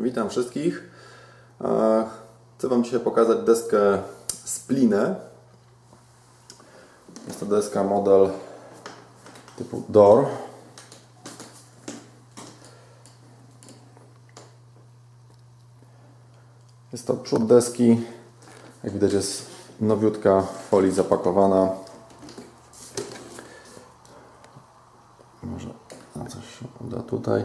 Witam wszystkich. Chcę Wam dzisiaj pokazać deskę Splinę. Jest to deska model typu DOR. Jest to przód deski. Jak widać jest nowiutka w folii zapakowana. Może na coś się uda tutaj.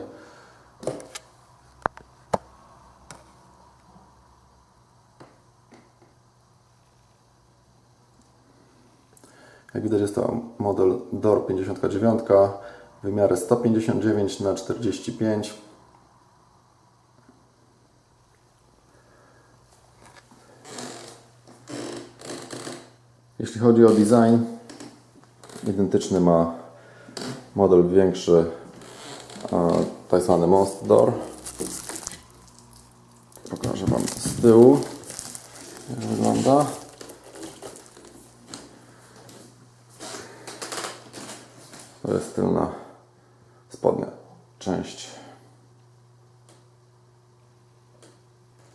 Jak widać jest to model DOR 59, wymiary 159 na 45 Jeśli chodzi o design, identyczny ma model większy, e, tak Monster Door. Pokażę Wam z tyłu, jak wygląda. To jest tylna spodnia część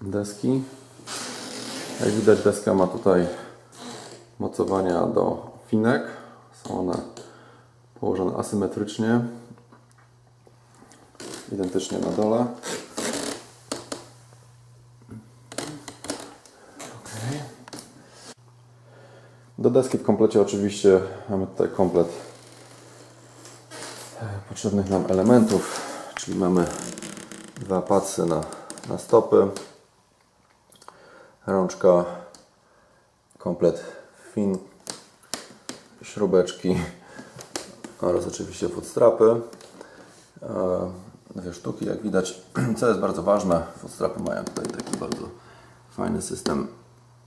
deski. Jak widać deska ma tutaj mocowania do finek. Są one położone asymetrycznie. Identycznie na dole. Do deski w komplecie oczywiście mamy tutaj komplet potrzebnych nam elementów, czyli mamy dwa padsy na, na stopy, rączka, komplet fin, śrubeczki oraz oczywiście footstrapy. E, Dwie sztuki, jak widać, co jest bardzo ważne, footstrapy mają tutaj taki bardzo fajny system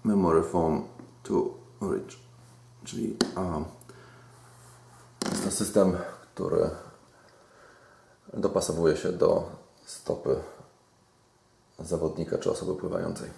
Memory Foam to Reach, czyli a, jest to system, który dopasowuje się do stopy zawodnika czy osoby pływającej.